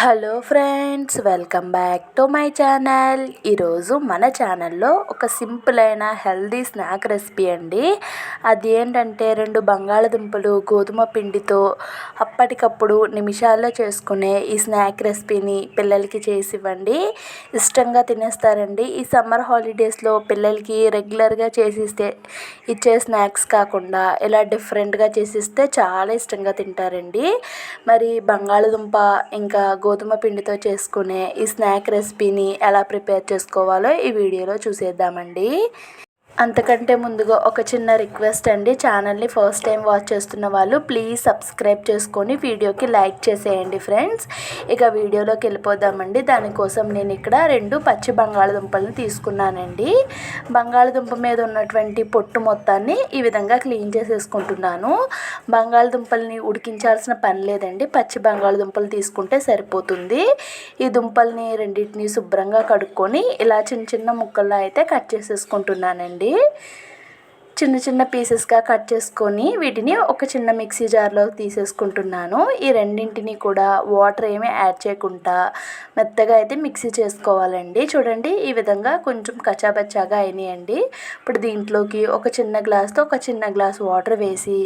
Hello friends welcome back to my channel. ఈరోజు మన ఛానల్లో ఒక సింపుల్ అయిన హెల్దీ స్నాక్ రెసిపీ అండి. అది ఏంటంటే రెండు బంగాళదుంపలు గోధుమ పిండితో అప్పటికప్పుడు నిమిషాల్లో చేసుకునే ఈ స్నాక్ రెసిపీని పిల్లలకి చేసి ఇవ్వండి ఇష్టంగా తినేస్తారండి. ఈ సమ్మర్ హాలిడేస్లో పిల్లలకి రెగ్యులర్గా చేసిస్తే ఇచ్చే స్నాక్స్ కాకుండా ఇలా డిఫరెంట్గా చేసిస్తే చాలా ఇష్టంగా తింటారండి. మరి బంగాళదుంప ఇంకా గోధుమ పిండితో చేసుకునే ఈ స్నాక్ రెసిపీని ఎలా ప్రిపేర్ చేసుకోవాలో ఈ వీడియోలో చూసేద్దామండి. అంతకంటే ముందుగా ఒక చిన్న రిక్వెస్ట్ అండి. ఛానల్ని ఫస్ట్ టైం వాచ్ చేస్తున్న వాళ్ళు ప్లీజ్ సబ్స్క్రైబ్ చేసుకొని వీడియోకి లైక్ చేసేయండి ఫ్రెండ్స్. ఇక వీడియోలోకి వెళ్ళిపోదామండి. దానికోసం నేను ఇక్కడ రెండు పచ్చి బంగాళదుంపలను తీసుకున్నానండి. బంగాళదుంప మీద ఉన్నటువంటి పొట్టు మొత్తాన్ని ఈ విధంగా క్లీన్ చేసేసుకుంటున్నాను. బంగాళదుంపల్ని ఉడికించాల్సిన పని లేదండి. పచ్చి బంగాళదుంపలు తీసుకుంటే సరిపోతుంది. ఈ దుంపల్ని రెండింటిని శుభ్రంగా కడుక్కొని ఇలా చిన్న చిన్న ముక్కల్లో అయితే కట్ చేసేసుకుంటున్నానండి. చిన్న చిన్న పీసెస్గా కట్ చేసుకొని వీటిని ఒక చిన్న మిక్సీ జార్లో తీసేసుకుంటున్నాను. ఈ రెండింటిని కూడా వాటర్ ఏమీ యాడ్ చేయకుండా మెత్తగా అయితే మిక్సీ చేసుకోవాలండి. చూడండి ఈ విధంగా కొంచెం కచాబచ్చాగా అయినాయండి. ఇప్పుడు దీంట్లోకి ఒక చిన్న గ్లాస్తో ఒక చిన్న గ్లాస్ వాటర్ వేసి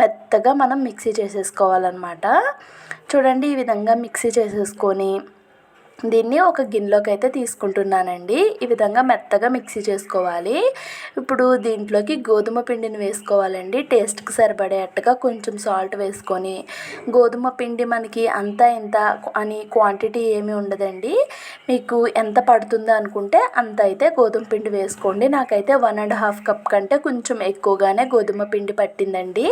మెత్తగా మనం మిక్సీ చేసేసుకోవాలన్నమాట. చూడండి ఈ విధంగా మిక్సీ చేసేసుకొని దీన్ని ఒక గిన్నెలోకి అయితే తీసుకుంటున్నానండి. ఈ విధంగా మెత్తగా మిక్సీ చేసుకోవాలి. ఇప్పుడు దీంట్లోకి గోధుమ పిండిని వేసుకోవాలండి. టేస్ట్కి సరిపడేట్టుగా కొంచెం సాల్ట్ వేసుకొని. గోధుమ పిండి మనకి అంత ఇంత అని క్వాంటిటీ ఏమీ ఉండదండి. మీకు ఎంత పడుతుందో అనుకుంటే అంత అయితే గోధుమ పిండి వేసుకోండి. నాకైతే వన్ అండ్ హాఫ్ కప్ కంటే కొంచెం ఎక్కువగానే గోధుమ పిండి పట్టిందండి.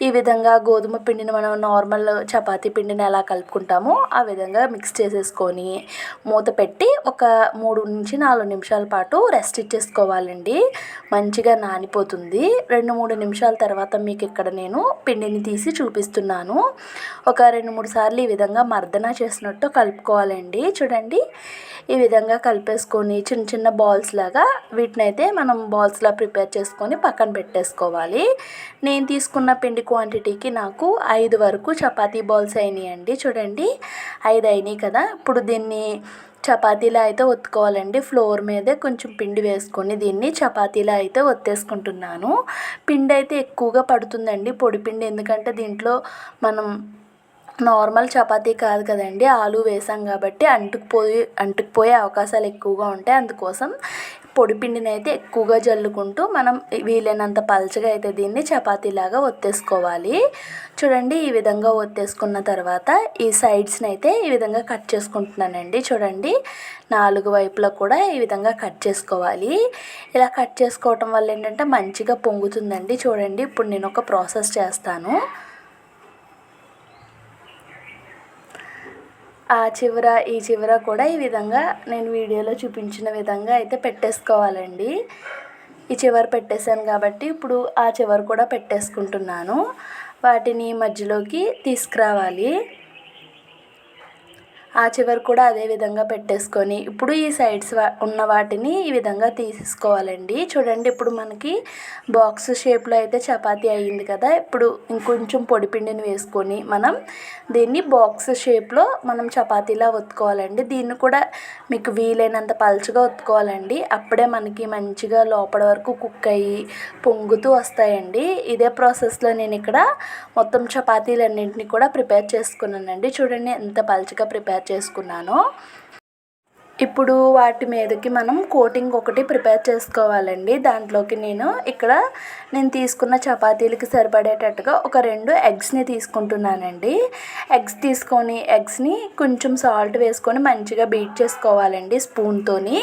ఈ విధంగా గోధుమ పిండిని మనం నార్మల్ చపాతీ పిండిని ఎలా కలుపుకుంటామో ఆ విధంగా మిక్స్ చేసేసుకొని మూత పెట్టి ఒక మూడు నుంచి నాలుగు నిమిషాల పాటు రెస్ట్ ఇచ్చేసుకోవాలండి. మంచిగా నానిపోతుంది. రెండు మూడు నిమిషాల తర్వాత మీకు ఇక్కడ నేను పిండిని తీసి చూపిస్తున్నాను. ఒక రెండు మూడు సార్లు ఈ విధంగా మర్దన చేసినట్టు కలుపుకోవాలండి. చూడండి. ఈ విధంగా కలిపేసుకొని చిన్న చిన్న బాల్స్ లాగా వీటిని అయితే మనం బాల్స్లా ప్రిపేర్ చేసుకొని పక్కన పెట్టేసుకోవాలి. నేను తీసుకున్న పిండి క్వాంటిటీకి నాకు ఐదు వరకు చపాతీ బాల్స్ అయినాయండి. చూడండి ఐదు అయినాయి కదా. ఇప్పుడు దీన్ని చపాతీలా అయితే ఒత్తుకోవాలండి. ఫ్లోర్ మీదే కొంచెం పిండి వేసుకొని దీన్ని చపాతీలా అయితే ఒత్తేసుకుంటున్నాను. పిండి అయితే ఎక్కువగా పడుతుందండి పొడి పిండి. ఎందుకంటే దీంట్లో మనం నార్మల్ చపాతీ కాదు కదండి ఆలు వేసాం కాబట్టి అంటుకుపోయి అంటుకుపోయే అవకాశాలు ఎక్కువగా ఉంటాయి. అందుకోసం పొడి పిండిని అయితే ఎక్కువగా జల్లుకుంటూ మనం వీలైనంత పలచగా అయితే దీన్ని చపాతీలాగా ఒత్తేసుకోవాలి. చూడండి ఈ విధంగా ఒత్తేసుకున్న తర్వాత ఈ సైడ్స్ని అయితే ఈ విధంగా కట్ చేసుకుంటున్నానండి. చూడండి నాలుగు వైపులా కూడా ఈ విధంగా కట్ చేసుకోవాలి. ఇలా కట్ చేసుకోవటం వల్ల ఏంటంటే మంచిగా పొంగుతుందండి. చూడండి ఇప్పుడు నేను ఒక ప్రాసెస్ చేస్తాను. ఆ చివర ఈ చివర కూడా ఈ విధంగా నేను వీడియోలో చూపించిన విధంగా అయితే పెట్టేసుకోవాలండి. ఈ చివర పెట్టేశాను కాబట్టి ఇప్పుడు ఆ చివర కూడా పెట్టేసుకుంటున్నాను. వాటిని మధ్యలోకి తీసుకురావాలి. ఆ చివరి కూడా అదే విధంగా పెట్టేసుకొని ఇప్పుడు ఈ సైడ్స్ ఉన్న వాటిని ఈ విధంగా తీసేసుకోవాలండి. చూడండి ఇప్పుడు మనకి బాక్స్ షేప్లో అయితే చపాతీ అయ్యింది కదా. ఇప్పుడు ఇంకొంచెం పొడిపిండిని వేసుకొని మనం దీన్ని బాక్స్ షేప్లో మనం చపాతీలా ఒత్తుకోవాలండి. దీన్ని కూడా మీకు వీలైనంత పలుచగా ఒత్తుకోవాలండి. అప్పుడే మనకి మంచిగా లోపల వరకు కుక్ అయ్యి పొంగుతూ వస్తాయండి. ఇదే ప్రాసెస్లో నేను ఇక్కడ మొత్తం చపాతీలన్నింటినీ కూడా ప్రిపేర్ చేసుకున్నానండి. చూడండి ఎంత పలుచగా ప్రిపేర్ తయారు చేసుకున్నాను. ఇప్పుడు వాటి మీదకి మనం కోటింగ్ ఒకటి ప్రిపేర్ చేసుకోవాలండి. దాంట్లోకి నేను ఇక్కడ నేను తీసుకున్న చపాతీలకి సరిపడేటట్టుగా ఒక రెండు ఎగ్స్ని తీసుకుంటున్నానండి. ఎగ్స్ తీసుకొని ఎగ్స్ని కొంచెం సాల్ట్ వేసుకొని మంచిగా బీట్ చేసుకోవాలండి స్పూన్తోని.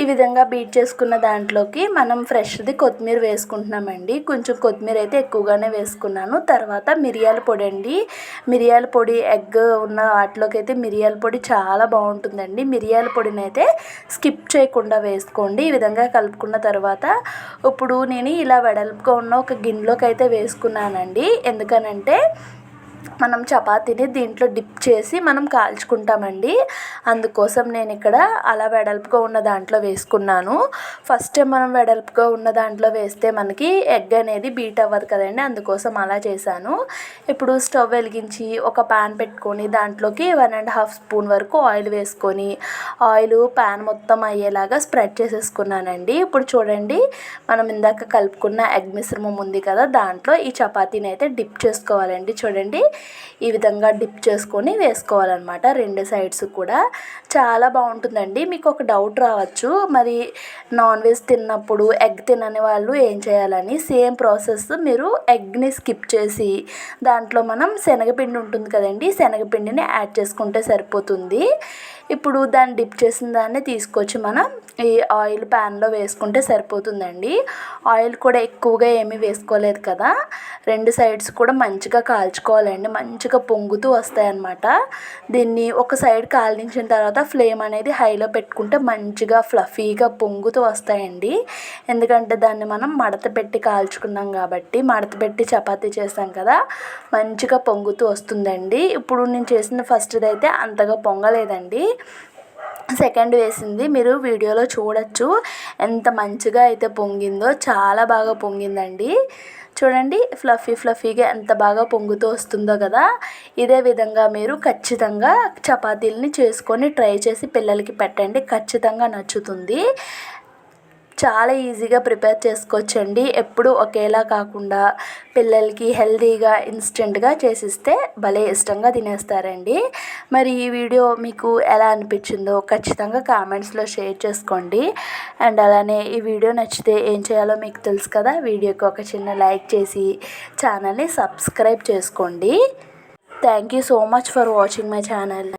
ఈ విధంగా బీట్ చేసుకున్న దాంట్లోకి మనం ఫ్రెష్ది కొత్తిమీర వేసుకుంటున్నామండి. కొంచెం కొత్తిమీర అయితే ఎక్కువగానే వేసుకున్నాను. తర్వాత మిరియాల పొడి అండి. మిరియాల పొడి ఎగ్ ఉన్న వాటిలోకి అయితే మిరియాల పొడి చాలా బాగుంటుందండి. మిరియాల పొడిని అయితే స్కిప్ చేయకుండా వేసుకోండి. ఈ విధంగా కలుపుకున్న తర్వాత ఇప్పుడు నేను ఇలా వెడల్పుగా ఉన్న ఒక గిన్నెలోకి అయితే వేసుకున్నానండి. ఎందుకనంటే మనం చపాతీని దీంట్లో డిప్ చేసి మనం కాల్చుకుంటామండి. అందుకోసం నేను ఇక్కడ అలా వెడల్పుగా ఉన్న దాంట్లో వేసుకున్నాను. ఫస్ట్ మనం వెడల్పుగా ఉన్న దాంట్లో వేస్తే మనకి ఎగ్ అనేది బీట్ అవ్వదు కదండి అందుకోసం అలా చేశాను. ఇప్పుడు స్టవ్ వెలిగించి ఒక ప్యాన్ పెట్టుకొని దాంట్లోకి వన్ అండ్ హాఫ్ స్పూన్ వరకు ఆయిల్ వేసుకొని ఆయిల్ ప్యాన్ మొత్తం అయ్యేలాగా స్ప్రెడ్ చేసేసుకున్నానండి. ఇప్పుడు చూడండి మనం ఇందాక కలుపుకున్న ఎగ్ మిశ్రమం ఉంది కదా దాంట్లో ఈ చపాతీని అయితే డిప్ చేసుకోవాలండి. చూడండి ఈ విధంగా డిప్ చేసుకొని వేసుకోవాలన్నమాట. రెండు సైడ్స్ కూడా. చాలా బాగుంటుందండి. మీకు ఒక డౌట్ రావచ్చు. మరి నాన్ వెజ్ తిన్నప్పుడు ఎగ్ తినని వాళ్ళు ఏం చేయాలని? సేమ్ ప్రాసెస్ మీరు ఎగ్ని స్కిప్ చేసి దాంట్లో మనం శనగపిండి ఉంటుంది కదండి. శనగపిండిని యాడ్ చేసుకుంటే సరిపోతుంది. ఇప్పుడు దాన్ని డిప్ చేసిన దాన్ని తీసుకొచ్చి మనం ఈ ఆయిల్ ప్యాన్లో వేసుకుంటే సరిపోతుందండి. ఆయిల్ కూడా ఎక్కువగా ఏమీ వేసుకోలేదు కదా. రెండు సైడ్స్ కూడా మంచిగా కాల్చుకోవాలండి. మంచిగా పొంగుతూ వస్తాయన్నమాట. దీన్ని ఒక సైడ్ కాలించిన తర్వాత ఫ్లేమ్ అనేది హైలో పెట్టుకుంటే మంచిగా ఫ్లఫీగా పొంగుతూ వస్తాయండి. ఎందుకంటే దాన్ని మనం మడత పెట్టి కాల్చుకున్నాం కాబట్టి మడత పెట్టి చపాతీ చేస్తాం కదా మంచిగా పొంగుతూ వస్తుందండి. ఇప్పుడు నేను చేసిన ఫస్ట్ది అయితే అంతగా పొంగలేదండి. సెకండ్ వేసింది మీరు వీడియోలో చూడొచ్చు. ఎంత మంచిగా అయితే పొంగిందో చాలా బాగా పొంగిందండి. చూడండి ఫ్లఫీ ఫ్లఫీగా ఎంత బాగా పొంగుతూ వస్తుందో కదా. ఇదే విధంగా మీరు ఖచ్చితంగా చపాతీలని చేసుకొని ట్రై చేసి పిల్లలకి పెట్టండి. ఖచ్చితంగా నచ్చుతుంది. చాలా ఈజీగా ప్రిపేర్ చేసుకోవచ్చండి. ఎప్పుడు ఒకేలా కాకుండా పిల్లలకి హెల్తీగా ఇన్స్టెంట్గా చేసిస్తే భలే ఇష్టంగా తినేస్తారండి. మరి ఈ వీడియో మీకు ఎలా అనిపించిందో ఖచ్చితంగా కామెంట్స్లో షేర్ చేసుకోండి. అండ్ అలానే ఈ వీడియో నచ్చితే ఏం చేయాలో మీకు తెలుసు కదా వీడియోకి ఒక చిన్న లైక్ చేసి ఛానల్ని సబ్స్క్రైబ్ చేసుకోండి. Thank you so much for watching my channel.